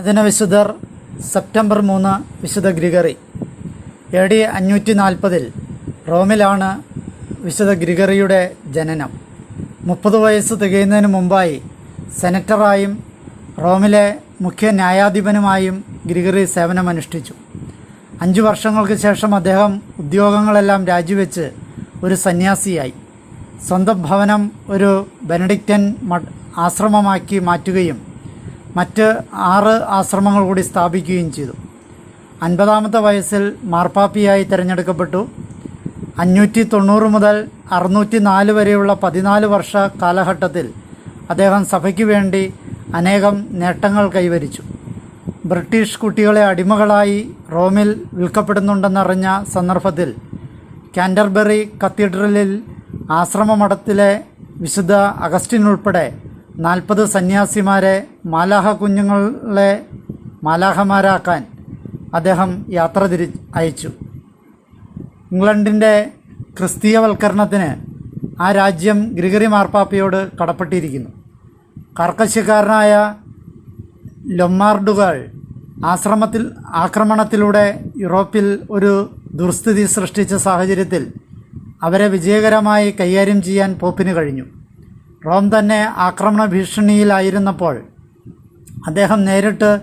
അതിന വിശുദ്ധർ സെപ്റ്റംബർ മൂന്ന് വിശുദ്ധ ഗ്രിഗറി. എ ഡി അഞ്ഞൂറ്റി നാൽപ്പതിൽ റോമിലാണ് വിശുദ്ധ ഗ്രിഗറിയുടെ ജനനം. മുപ്പത് വയസ്സ് തികയുന്നതിന് മുമ്പായി സെനറ്ററായും റോമിലെ മുഖ്യ ന്യായാധിപനുമായും ഗ്രിഗറി സേവനമനുഷ്ഠിച്ചു. അഞ്ചു വർഷങ്ങൾക്ക് ശേഷം അദ്ദേഹം ഉദ്യോഗങ്ങളെല്ലാം രാജിവെച്ച് ഒരു സന്യാസിയായി. സ്വന്തം ഭവനം ഒരു ബെനഡിക്റ്റൻ ആശ്രമമാക്കി മാറ്റുകയും മറ്റ് ആറ് ആശ്രമങ്ങൾ കൂടി സ്ഥാപിക്കുകയും ചെയ്തു. അൻപതാമത്തെ വയസ്സിൽ മാർപ്പാപ്പിയായി തിരഞ്ഞെടുക്കപ്പെട്ടു. അഞ്ഞൂറ്റി തൊണ്ണൂറ് മുതൽ അറുന്നൂറ്റി നാല് വരെയുള്ള പതിനാല് വർഷ കാലഘട്ടത്തിൽ അദ്ദേഹം സഭയ്ക്ക് വേണ്ടി അനേകം നേട്ടങ്ങൾ കൈവരിച്ചു. ബ്രിട്ടീഷ് കുട്ടികളെ അടിമകളായി റോമിൽ വിൽക്കപ്പെടുന്നുണ്ടെന്നറിഞ്ഞ സന്ദർഭത്തിൽ കാന്റർബറി കത്തീഡ്രലിൽ ആശ്രമമഠത്തിലെ വിശുദ്ധ അഗസ്റ്റിൻ ഉൾപ്പെടെ നാൽപ്പത് സന്യാസിമാരെ മാലാഹ കുഞ്ഞുങ്ങളെ മാലാഹമാരാക്കാൻ അദ്ദേഹം യാത്ര തിരി അയച്ചു. ഇംഗ്ലണ്ടിന്റെ ക്രിസ്തീയവൽക്കരണത്തിന് ആ രാജ്യം ഗ്രിഗറി മാർപ്പാപ്പയോട് കടപ്പെട്ടിരിക്കുന്നു. കർക്കശക്കാരനായ ലൊമാർഡുകൾ ആശ്രമത്തിൽ ആക്രമണത്തിലൂടെ യൂറോപ്പിൽ ഒരു ദുർസ്ഥിതി സൃഷ്ടിച്ച സാഹചര്യത്തിൽ അവരെ വിജയകരമായി കൈകാര്യം ചെയ്യാൻ പോപ്പിന് കഴിഞ്ഞു. റോം തന്നെ ആക്രമണ ഭീഷണിയിലായിരുന്നപ്പോൾ അദ്ദേഹം നേരിട്ട്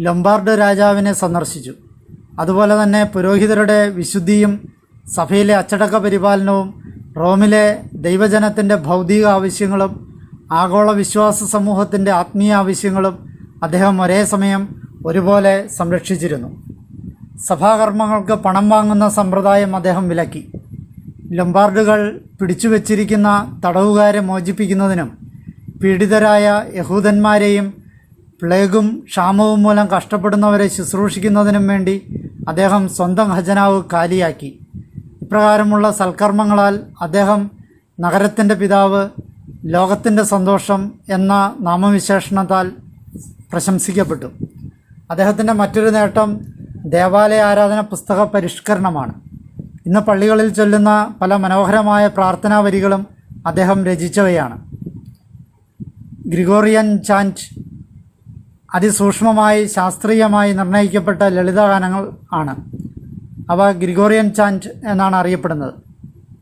ലൊംബാർഡ് രാജാവിനെ സന്ദർശിച്ചു. അതുപോലെ തന്നെ പുരോഹിതരുടെ വിശുദ്ധിയും സഭയിലെ അച്ചടക്ക പരിപാലനവും റോമിലെ ദൈവജനത്തിന്റെ ഭൗതിക ആവശ്യങ്ങളും ആഗോള വിശ്വാസ സമൂഹത്തിന്റെ ആത്മീയ ആവശ്യങ്ങളും അദ്ദേഹം ഒരേ സമയം ഒരുപോലെ സംരക്ഷിച്ചിരുന്നു. സഭാകർമ്മങ്ങൾക്ക് പണം വാങ്ങുന്ന സമ്പ്രദായം അദ്ദേഹം വിലക്കി. ലൊംബാർഡുകൾ പിടിച്ചുവച്ചിരിക്കുന്ന തടവുകാരെ മോചിപ്പിക്കുന്നതിനും പീഡിതരായ യഹൂദന്മാരെയും പ്ലേഗും ക്ഷാമവും മൂലം കഷ്ടപ്പെടുന്നവരെ ശുശ്രൂഷിക്കുന്നതിനും വേണ്ടി അദ്ദേഹം സ്വന്തം ഖജനാവ് കാലിയാക്കി. ഇപ്രകാരമുള്ള സൽക്കർമ്മങ്ങളാൽ അദ്ദേഹം നഗരത്തിന്റെ പിതാവ് ലോകത്തിന്റെ സന്തോഷം എന്ന നാമവിശേഷണത്താൽ പ്രശംസിക്കപ്പെട്ടു. അദ്ദേഹത്തിന്റെ മറ്റൊരു നേട്ടം ദേവാലയ ആരാധന പുസ്തക പരിഷ്കരണമാണ്. ഇന്ന് പള്ളികളിൽ ചൊല്ലുന്ന പല മനോഹരമായ പ്രാർത്ഥനാ വരികളും അദ്ദേഹം രചിച്ചവയാണ്. ഗ്രിഗോറിയൻ ചാന്റ് അതിസൂക്ഷ്മമായി ശാസ്ത്രീയമായി നിർണയിക്കപ്പെട്ട ലളിതഗാനങ്ങൾ ആണ്. അവ ഗ്രിഗോറിയൻ ചാന്റ് എന്നാണ് അറിയപ്പെടുന്നത്.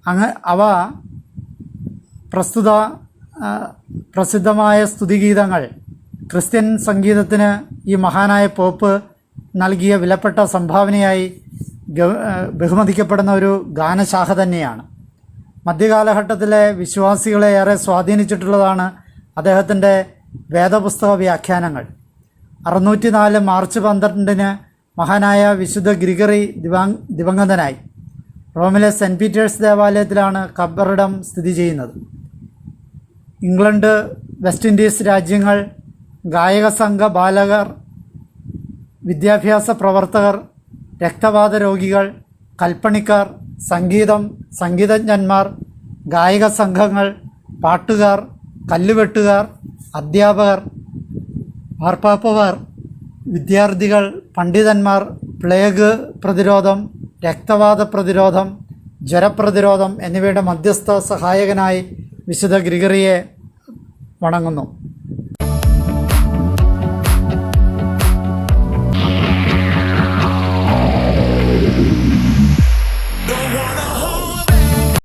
അങ്ങ് അവ പ്രസ്തുത പ്രസിദ്ധമായ സ്തുതിഗീതങ്ങൾ ക്രിസ്ത്യൻ സംഗീതത്തിന് ഈ മഹാനായ പോപ്പ് നൽകിയ വിലപ്പെട്ട സംഭാവനയായി ബഹുമതിക്കപ്പെടുന്ന ഒരു ഗാനശാഖ തന്നെയാണ്. മധ്യകാലഘട്ടത്തിലെ വിശ്വാസികളെ ഏറെ സ്വാധീനിച്ചിട്ടുള്ളതാണ് അദ്ദേഹത്തിന്റെ വേദപുസ്തക വ്യാഖ്യാനങ്ങൾ. അറുന്നൂറ്റി നാല് മാർച്ച് പന്ത്രണ്ടിന് മഹാനായ വിശുദ്ധ ഗ്രിഗറി ദിവാങ് ദിവംഗതനായി റോമിലെ സെന്റ് പീറ്റേഴ്സ് ദേവാലയത്തിലാണ് ഖബറിടം സ്ഥിതി ചെയ്യുന്നത്. ഇംഗ്ലണ്ട് വെസ്റ്റ് ഇൻഡീസ് രാജ്യങ്ങൾ ഗായക സംഘ ബാലകർ വിദ്യാഭ്യാസ പ്രവർത്തകർ രക്തവാത രോഗികൾ കൽപ്പണിക്കാർ സംഗീതം സംഗീതജ്ഞന്മാർ ഗായക സംഘങ്ങൾ പാട്ടുകാർ കല്ലുവെട്ടുകാർ അധ്യാപകർ മാർപ്പാപ്പമാർ വിദ്യാർത്ഥികൾ പണ്ഡിതന്മാർ പ്ലേഗ് പ്രതിരോധം രക്തവാത പ്രതിരോധം ജ്വരപ്രതിരോധം എന്നിവയുടെ മധ്യസ്ഥ സഹായകനായി വിശുദ്ധ ഗ്രിഗറിയെ വണങ്ങുന്നു.